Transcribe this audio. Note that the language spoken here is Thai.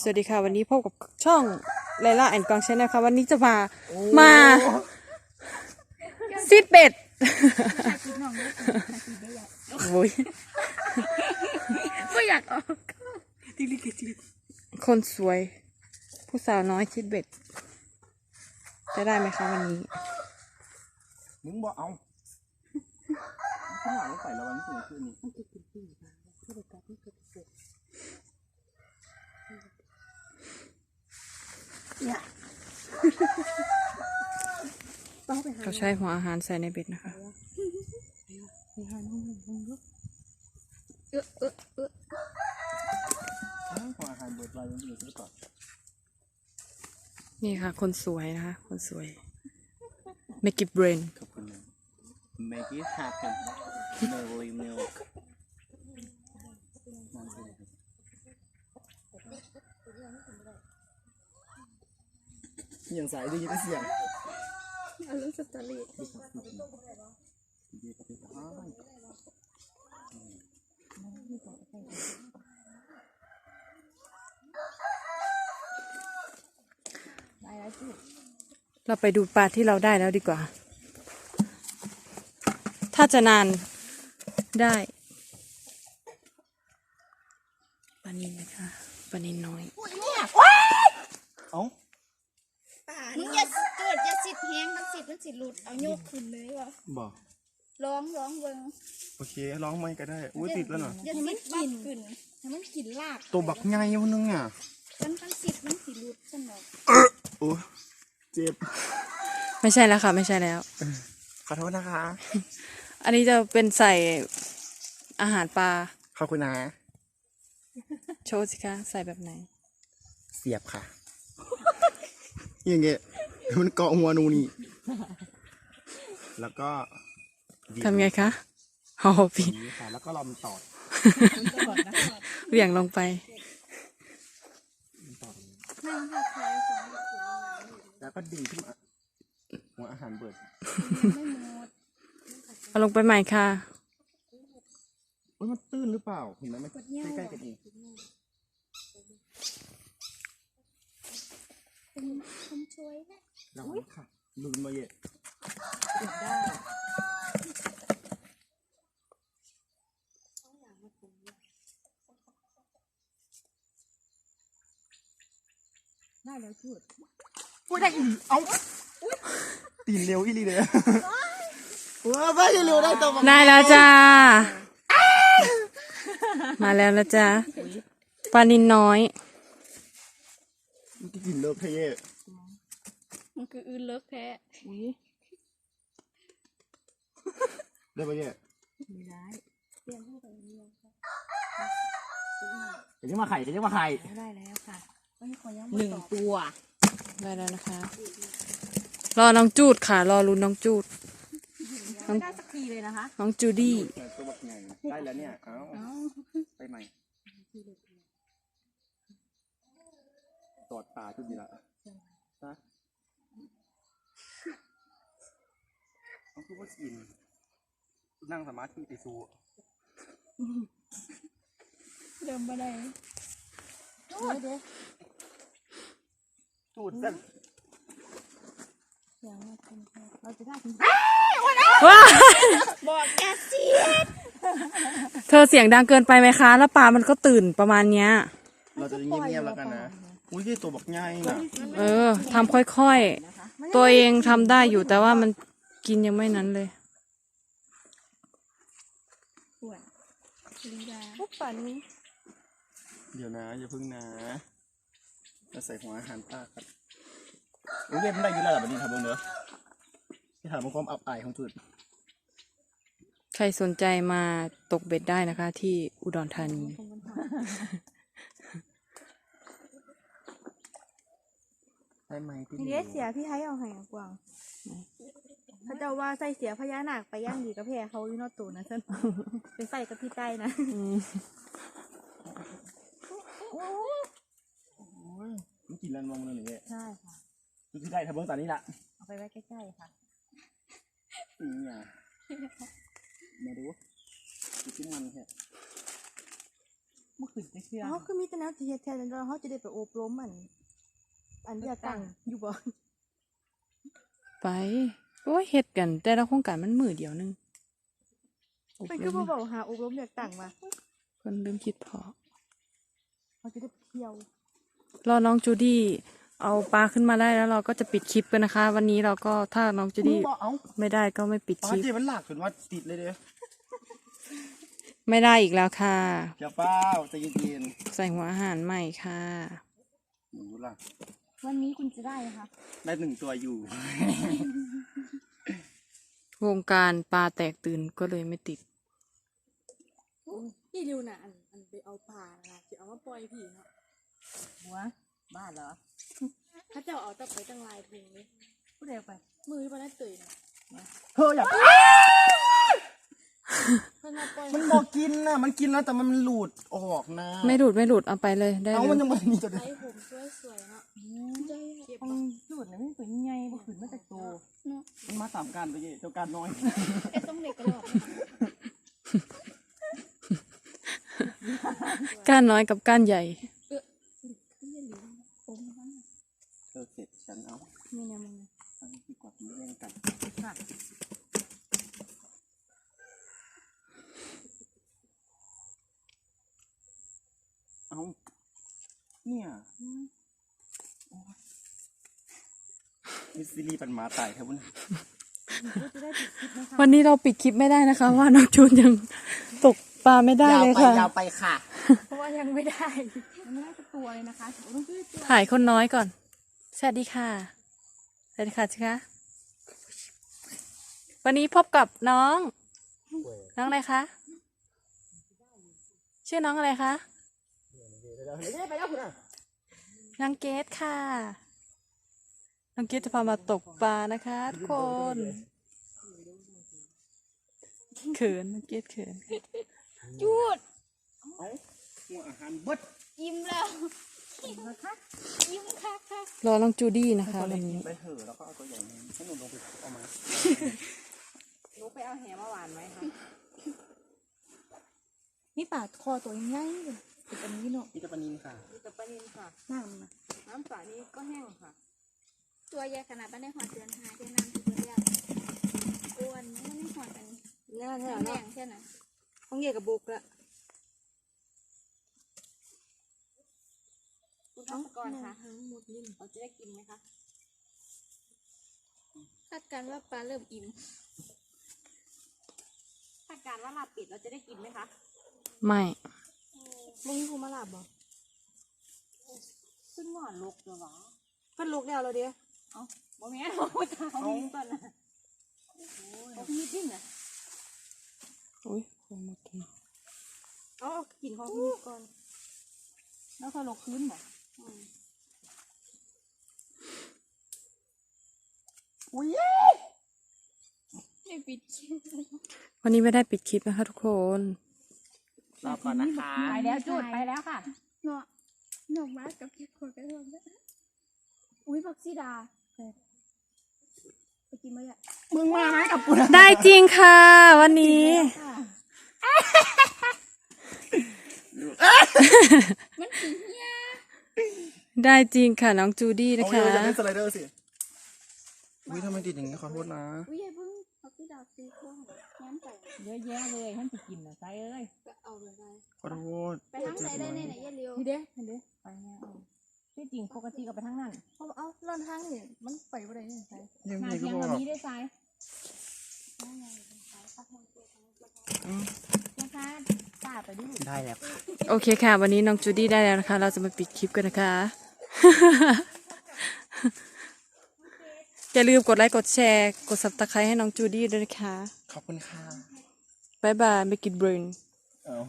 สวัสดีค่ะ วันนี้พบกับช่องไลล่าแอนกองชาแนลค่ะวันนี้จะมามาซิดเบ็ดโอ้ยก็อยากออกคนสวย ผู้สาวน้อยซิดเบ็ด จะได้ไหมคะวันนี้มึงบอกเอาข้างหลังใส่ระวังนี่คื เขาใช้หัวอาหารใส่ในเบ็ดนะคะเออเออเออขออาหารเบิดไว้ยังอยู่ซะก่อนนี่ค่ะ คนสวยนะคะ คนสวย make it brain ขอบคุณนะ make it happen Merry milk นั่นคืออะไร ครับอย่างสายได้ยินเสียงเอาลูกสตอรี่ดีกับพี่อ้ายได้แล้วสิเราไปดูปลาที่เราได้แล้วดีกว่า ถ้าจะนานได้ปลานินนะคะปลานินน้อย เอ้า มึงอย่าเกิดอย่า สิทธิ์แห้งมันสิทธิ์มันสิทธิ์หลุดเอาโยกขึ้นเลยวะบอกร้องร้องเบิ่งโอเคร้องไม่ก็ได้อุ้ยติดแล้วเนาะอย่าสิทธิ์มันขึ้นให้มันกินลากตัวบักไงวันนึงอะมันมันสิทธิ์มันสิหลุดสนอกโอ้เจ็บไม่ใช่แล้วค่ะ ไม่ใช่แล้ว ขอโทษนะคะอันนี้จะเป็นใส่อาหารปลาขอบคุณนะโชว์สิคะใส่แบบไหน เสียบค่ะอย่างเงี้ย มันเกาะหัวหนูนี่ แล้วก็ทำไงคะเอาปีนี้ค่ะ แล้วก็เรามันตอดเหวี่ยงลงไปมันตอดตรงนี้นั่งทักทายสองแล้วก็ดึงขึ้นมาหัวอาหารเบิดไม่หมดเอาลงไปใหม่ค่ะเฮ้ยมันตื้นหรือเปล่า เห็นไหมมันใกล้ๆกันเองเป็นคนช่วยนะ ระวังค่ะลืมมาเยอะได้แล้วจุดพูดได้อีกเอาตีนเร็วอีหลีเลยว้าไปเร็วได้ตัวมันได้แล้วจ้า มาแล้วแล้วจ้าปลานินน้อยมันกินเลิกเท่ มันคืออื่นเลิกแท้ได้ปะเยอะเตรียมให้กับเมียเดี๋ยวจะมาไข่เดี๋ยวจะมาไข่ได้แล้วค่ะไม่ขอยังหนึ่งตัวได้แล้วนะคะ รอน้องจูดค่ะ รอรุนน้องจูดไม่ได้สักทีเลยนะคะ น้องจูดี้ตัวบักไงได้แล้วเนี่ยเอาไปใหม่ตอดตาจุดดีละฮะ เอาคือว่ากินนั่งสมาธิไปสู้เดิมมาได้จูดเส้นเราจะได้ว้าบอกแกสิเธอเสียงดังเกินไปไหมคะ แล้วปลามันก็ตื่นประมาณเนี้ย เราจะเงียบๆแล้วกันนะอุ้ยที่ตัวบักใหญ่น่ะเออทำค่อยๆ ตัวเองทำได้อยู่แต่ว่ามัน กินยังไม่นั้นเลยปวดลีลาปุ๊บป่านนี้เดี๋ยวนะ อย่าพึ่งนะจะใส่หัวอาหารปลาครับอุ้ยเรียบมันได้อยุ่แล้วล่ะแบบนี้ครับเบิ่งเด้อที่ถามมันความอับอายของจุดใครสนใจมาตกเบ็ดได้นะคะ ที่อุดรธานีได้ไหมพี่ทีนี้เสียพี่ไทยเอาให้อะกวาง เขาเจะว่าใส่เสียพญานาคไปย่างดีกับแพรเขาอยู่เนอตูนะฉันไปใส่กับพี่ใต้นะอืมโอ้ยมันกินแล้วมองเลยหนึ่งเนี่ยใช่ค่ะจุดที่ได้ทำเบิ่งตอนนี้ละเอาไปไว้ใกล้ๆค่ะนี่ไงมาดูจุดที่มันแค่บ่ขึ้นจะเชื่อเขาคือมีแต่แนวที่เฮ็ดแทนแล้วเขาจะได้ไปอบรมอัน อันเดียวตั้งอยู่บ่ไป โอ้ยเฮ็ดกัน แต่ละโครงการมันมือเดียวหนึงอบเป็นรคือมบ่เบาหาอบรมเดียวตั้งมาเพิ่นลืมคิดพอ เขาจะได้ไปเที่ยว รอน้องจูดี้เอาปลาขึ้นมาได้แล้วเราก็จะปิดคลิปกันนะคะ วันนี้เราก็ถ้าน้องจูมึดี้งบอกเอาไม่ได้ก็ไม่ปิดปลาคลิป เจมันหลากจนว่าติดเลยเด้อไม่ได้อีกแล้วค่ะ อย่าเป้าใจเย็นใส่หัวอาหารใหม่ค่ะ ๆหนูล่ะวันนี้คุณจะได้คะได้หนึ่งตัวอยู่ วงการปลาแตกตื่นก็เลยไม่ติดพี่ริวน่ะอันอันไปเอาปลาน่ะสิเอามาปล่อยพี่เนาะหัวบ้านเหรอถ้าเจ้าเอาแต่ไปตั้งหลายถุงเลยผู้ใดเอาไป มือบ่ได้ตื่นเฮ้ยอย่าเพิ่นมาปล่อย มันบอกกินนะมันกินแล้วแต่มันหลุดออกนะไม่หลุดไม่หลุดเอาไปเลยได้เอาเลมันยยังไม่มีตัวเดียวไอ้ผมสวยๆเนาะเก็บเอาสูตรน่ะมันเป็นไงบ่ขึ้นมาจากตัวเนาะมันมาสามการไปเย่เจ้าการน้อยไอ้ต้องเด็กกระดอกก้านน้อยกับก้านใหญ่ เธอเสร็จฉันเอานี่เนี่ยมึงอันนี้ดีกว่ามันแย่งกัน ค่ะ เอา เนี่ยมิสซิลี่ปันหมาตายครับคุณวันนี้เราปิดคลิปไม่ได้นะคะ ว่าน้องจูนยังตกปลาไม่ได้เลยค่ะ ยาวไปค่ะ เพราะว่ายังไม่ได้มันไม่ได้สักตัวเลยนะคะโอ้ต้องซื้อตัวถ่ายคนน้อยก่อน สวัสดีค่ะ สวัสดีค่ะชิคะ วันนี้พบกับน้อง น้องอะไรคะ ชื่อน้องอะไรคะ ไปแล้วคุณอะน้องเกดค่ะ น้องเกดจะพามาตกปลานะคะทุกคนเขินน้องเกดเขินหยุดเอาหัวอาหารเบดยิ้มแล้วยิ้มค่ะยิ้มค่ะค่ะรอน้องจูดี้นะคะวันนี้ไปเถอะแล้วก็เอาตัวใหญ่ให้หนูลงไปเอามาหนูไปเอาแหมาหวานไว้ค่ะนี่ปลาคอตัวใหญ่ๆ เลยเป็นอันนี้เนาะนี่จะปลานินค่ะ มีแต่ปลานินค่ะ น้ำนะน้ำสานี้ก็แห้งค่ะ ตัวใหญ่ขนาดบ้านในหอดเดือนหาเดือนน้ำที่ตัวเรียกอ้วนไม่ได้หอดกันนี่แท้แม่เนาะงใช่ไหมต้องเย่กับบุกละคุณทัศกรคะเราจะได้กินไหมคะคาดการณ์ว่าปลาเริ่มอิ่มถ้าการว่าลาบปิดเราจะได้กินไหมคะ ไม่ มึงมีภูมาลาบบ่ขึ้นหวานลกเดี๋ยวเหรอเพิ่นลุกแล้วเราเดียวเอ้าบ่แม่นเอาทางนี้ก่อนนะโอ้ยมีดิ้นอะอุ้ยคนมากินเอาเอากินของพี่ก่อน แล้วเขาลกขึ้นเหรออุ้ยไม่ปิดคลิปวันนี้ไม่ได้ปิดคลิปนะคะทุกคน รอก่อนนะคะไปแล้วจุดไปแล้วค่ะเนาะหนอกมากับพี่คนไปรวมแล้วอุ้ยบักซีดาไปกินมาอะมึงมาไหมกับกูนะได้จริงค่ะ วันนี้มันถึงเนี่ยได้จริงค่ะ น้องจูดี้นะเอาคะเดี๋ยวจะเล่นสไลเดอร์สิอุ้ยทำไมติดอย่างนี้ขอโทษนะอุ้ยอย่าเพิ่งบักซีดาซื้อข้องย้ำไปเยอะแยะเลยท่านจะกินนะไซเอ้ยก็ เอาเลยไปขอโทษไปทางไหนได้เนี่ยไหนอย่าเลี้ยวนี่เด้เห็นเด้ไปแม่เอาที่จริงปกติก็ไปทางนั้นเอาเอาล่อนทางนี่มันไปบ่ได้นี่ใช่ยังนาไงก็เทียงบอแบบกนี้ได้ไซนะคะป้าไปดูได้แล้วโอเคค่ะ วันนี้น้องจูดี้ได้แล้วนะคะ เราจะมาปิดคลิปกันนะคะ อย่าลืมกดไลค์กดแชร์ กด subscribe ให้น้องจูดี้ด้วยนะคะ ขอบคุณค่ะบ๊ายบายไม่กินเบรน เอา